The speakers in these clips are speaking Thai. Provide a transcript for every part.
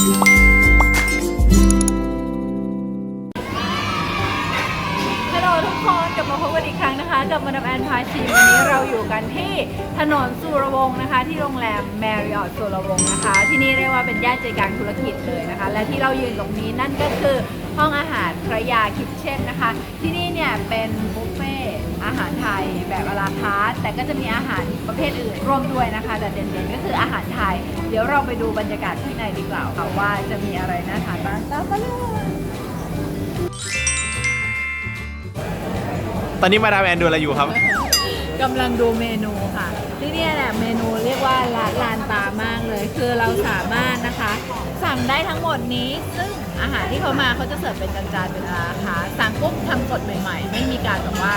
ฮัลโหลทุกคนกลับมาพบกันอีกครั้งนะคะ กับมาดามแอนพาชิมวันนี้เราอยู่กันที่ถนนสุรวงศ์นะคะ ที่โรงแรมแมริออทสุรวงศ์นะคะ ที่นี่เรียกว่าเป็นย่านใจกลางธุรกิจเลยนะคะ และที่เรายืนตรงนี้นั่นก็คือห้องอาหารพระยาคิทเช่นนะคะ ที่นี่เนี่ยเป็นบุฟเฟ่ ยแบบอลาคาร์ทแต่ก็จะมีอาหารประเภทอื่นร่วมด้วยนะคะ แต่เด่นๆก็คืออาหารไทย เดี๋ยวเราไปดูบรรยากาศที่ในดีกว่าค่ะว่าจะมีอะไรน่าทานบ้างตามมาเลยตอนนี้มาดามแอนดูอะไรอยู่ครับ กำลังดูเมนูค่ะ ที่เนี่ยแหละเมนูเรียกว่าละลานตามากเลย คือเราสามารถนะคะ สั่งได้ทั้งหมดนี้ ซึ่งอาหารที่เขามาเขาจะเสิร์ฟเป็นจานๆเป็นราคาสั่งปุ๊บทำสดใหม่ ๆ ไม่มีการแบบว่า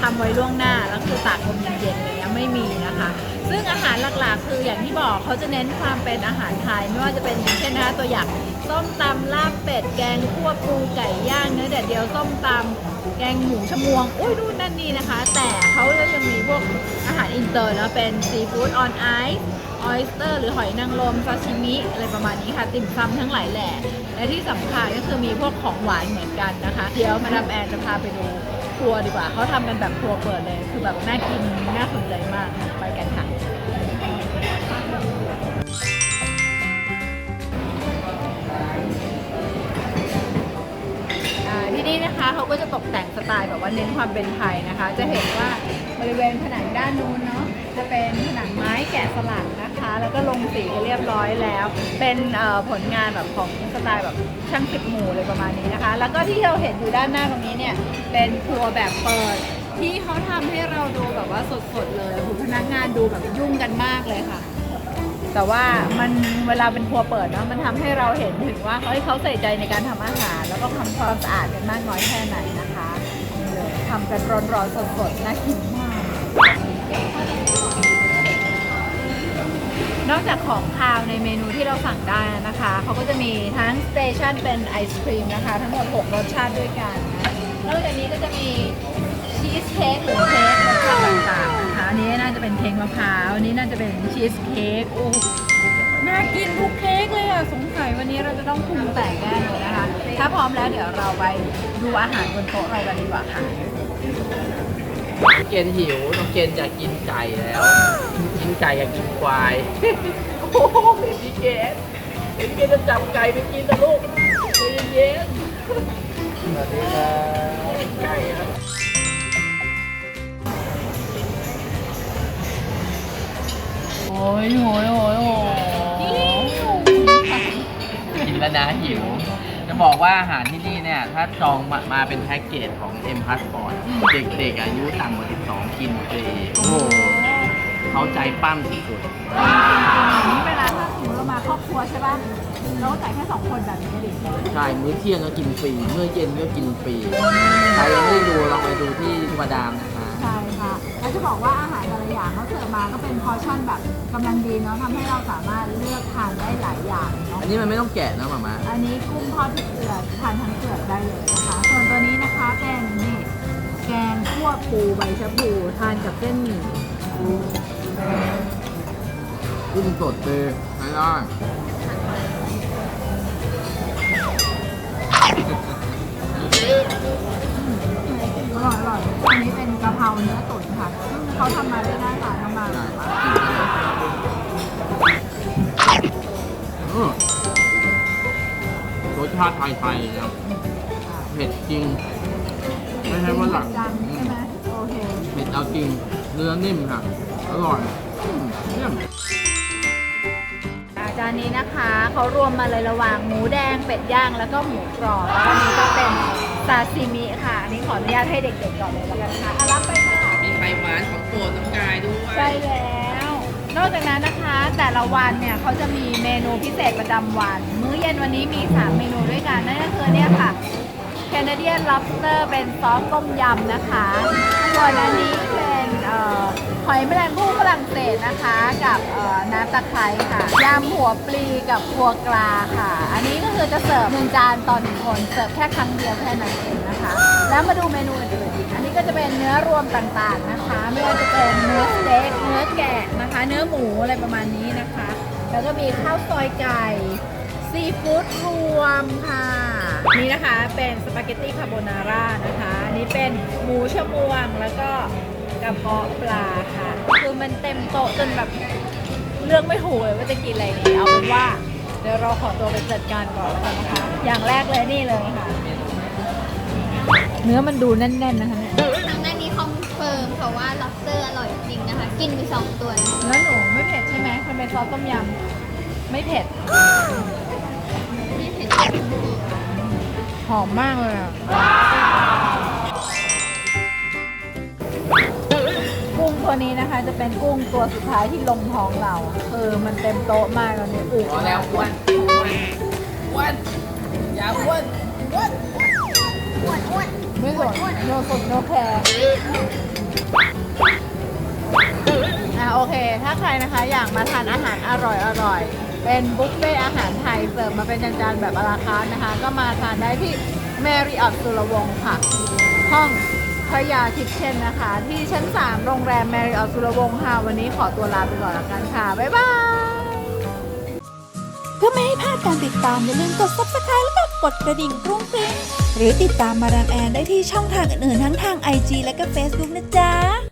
ทำไว้ล่วงหน้าแล้วคือตากลมเย็นๆอะไรเงี้ยไม่มีนะคะ ซึ่งอาหารหลักๆ คืออย่างที่บอกเขาจะเน้นความเป็นอาหารไทยไม่ว่าจะเป็นอย่างเช่นนะคะตัวอย่างส้มตำลาบเป็ดแกงคั่วปูไก่ย่างเนื้อแดดเดียวส้มตำแกงหมูชะมวงอุ้ยนู่นนั่นนี่นะคะ แต่เขาก็ยังมีพวกอาหารอินเตอร์นะเป็นซีฟู้ดออนไอซ์ออยสเตอร์หรือหอยนางรมซาชิมิอะไรประมาณนี้ค่ะ ติ่มซำทั้งหลายแหล่และที่สำคัญก็คือมีพวกของหวานเหมือนกันนะคะ เดี๋ยวมาดามแอนจะพาไปดู ครัวดีกว่า เขาทำกันแบบครัวเปิดเลย คือแบบน่ากิน น่าสนใจมาก ไปกันค่ะ อ่าที่นี่นะคะเขาก็จะตกแต่งสไตล์แบบว่าเน้นความเป็นไทยนะคะ จะเห็นว่าบริเวณผนังด้านนู้นเนาะ จะเป็นผนังไม้แกะสลักนะคะ แล้วก็ลงสีเรียบร้อยแล้ว เป็นผลงานแบบของสไตล์แบบช่างสิบหมู่เลยประมาณนี้นะคะ แล้วก็ที่เราเห็นอยู่ด้านหน้าตรงนี้เนี่ยเป็นครัวแบบเปิด ที่เขาทำให้เราดูแบบว่าสดๆเลยคุณพนักงานดูแบบยุ่งกันมากเลยค่ะแต่ว่ามันเวลาเป็นครัวเปิดเนาะมันทำให้เราเห็นถึงว่าเฮ้ยเขาใส่ใจในการทำอาหาร แล้วก็ทำความสะอาดกันมากน้อยแค่ไหนนะคะนี่เลยทำกันร้อนๆสดๆน่ากินมาก อกจากของคาวในเมนูที่เราสั่งได้นะคะ เขาก็จะมีทั้งสเตชันเป็นไอศครีมนะคะ ทั้งหมด 6 รสชาติด้วยกันนอกจากนี้ก็จะมีชีสเค้กหรือเค้กรสชาติต่างๆนะคะอันนี้น่าจะเป็นเค้กมะพร้าวอันนี้น่าจะเป็นชีสเค้กโอ้น่ากินทุกเค้กเลยอะสงสัยวันนี้เราจะต้องปรุงแต่งแน่เลยนะคะ ถ้าพร้อมแล้วเดี๋ยวเราไปดูอาหารบนโต๊ะเรากันดีกว่าค่ะ เกณฑ์หิวน้องเกณฑ์อยากกินไก่แล้ว กินไก่อยากกินควาย โอ้โหเบบี้เกณฑ์เบบี้เกณฑ์จะจับไก่ไปกินนะลูกใจเย็นๆสวัสดีครับไก่ครับโอ้ยโหยโหยโหยกินแล้วนะหิวจะ บอกว่าอาหารที่นี่เนี่ย ถ้าจองมามาเป็นแพ็กเกจของ M Passport เด็กๆอายุต่ำกว่า 12 กินฟรีโอ้โหเขาใจปั้มสุดนี่เวลาถ้าสมมติเรามาครอบครัวใช่ป่ะเราก็จ่ายแค่สองคนแบบนี้ดิๆใช่มื้อเที่ยงก็กินฟรีมื้อเย็นก็กินฟรี ใครยังไม่ได้ดูลองไปดูที่ทุมาดามนะ จะบอกว่าอาหารแต่ละอย่างเขาเสิร์ฟมาก็เป็นพอร์ชั่นแบบกำลังดีเนาะทำให้เราสามารถเลือกทานได้หลายอย่างเนาะ อันนี้มันไม่ต้องแกะนะหมามาอันนี้กุ้งทอดพริกเกลือทานทั้งเกลือกได้เลยนะคะ ส่วนตัวนี้นะคะเป็นนี่แกงคั่วปูใบชะพูทานกับเส้นหมี่กุ้งสดเลยไม่ได้ รสชาติไทยๆนะเผ็ดจริง ไม่ใช่ว่าหลักจังใช่ไหมโอเคเผ็ดเอาจริง เนื้อนิ่มค่ะ อร่อยอืมเยี่ยมจานนี้นะคะเขารวมมาเลยระหว่างหมูแดงเป็ดย่างแล้วก็หมูกรอบแล้วก็นี้ก็เป็นซาซิมิค่ะอันนี้ขออนุญาตให้เด็กๆก่อนเลยแล้วกันค่ะอะรับไปค่ะมีไข่หวานของโปรดน้องกายด้วยใช่แล้ว นอกจากนั้นนะคะ แต่ละวันเนี่ยเขาจะมีเมนูพิเศษประจำวัน มื้อเย็นวันนี้มี 3 เมนูด้วยกัน นั่นก็คือเนี่ยค่ะ Canadian Lobster เป็นซอสต้มยำนะคะส่วนอันนี้เป็นเอ่อหอยแมลงภู่ฝรั่งเศสนะคะ กับเอ่อน้ำตะไคร้ค่ะยำหัวปลีกับครัวกลาค่ะ อันนี้ก็คือจะเสิร์ฟหนึ่งจานต่อหนึ่งคน เสิร์ฟแค่ครั้งเดียวแค่นั้นเองนะคะ แล้วมาดูเมนูอื่นๆอี ก็จะเป็นเนื้อรวมต่างๆนะคะ ไม่ว่าจะเป็นเนื้อสเต็กเนื้อแกะนะคะ เนื้อหมูอะไรประมาณนี้นะคะ แล้วก็มีข้าวซอยไก่ ซีฟู้ดรวมค่ะ นี่นะคะเป็นสปาเกตตี้คาโบนาร่านะคะอันนี่เป็นหมูชะมวงแล้วก็กระเพาะปลาค่ะ คือมันเต็มโต๊ะจนแบบเลือกไม่ถูกเลยว่าจะกินอะไรดีเอาเป็นว่าเดี๋ยวเราขอตัวไปจัดการก่อนแล้วกันนะคะ อย่างแรกเลยนี่เลยค่ะ เนื้อมันดูแน่นๆนะคะเนี่ยทางด้านนี้คอนเฟิร์มค่ะว่า lobster อร่อยจริงนะคะ กินไปสองตัวนะแล้วหนูไม่เผ็ดใช่ไหมมันเป็นซอสต้มยำไม่เผ็ด ไม่เผ็ดหอมมากเลยอะกุ้งตัวนี้นะคะ จะเป็นกุ้งตัวสุดท้ายที่ลงท้องเราคือมันเต็มโต๊ะมากตอนนี้อึพอแล้วอ้วนอ้วนอย่าอ้วน นโนสนโนแคร์อะโอเค ถ้าใครนะคะอยากมาทานอาหารอร่อยอร่อย เป็นบุฟเฟ่อาหารไทย เสิร์ฟมาเป็นจานๆแบบอาราคาร์ทนะคะ ก็มาทานได้ที่แมรี่ออตสุรวงศ์ค่ะ ห้องพระยาทิพเช่นนะคะ ที่ชั้น 3 โรงแรมแมรี่ออตสุรวงศ์ค่ะ วันนี้ขอตัวลาไปก่อนแล้วกันค่ะ บ๊ายบาย เพื่อไม่ให้พลาดการติดตามอย่าลืมกด subscribe แล้วก็กดกระดิ่งกรุ้งกริ้ง หรือติดตามมาดามแอนได้ที่ช่องทางอื่นๆ ทั้งทาง IG และก็ Facebook นะจ๊ะ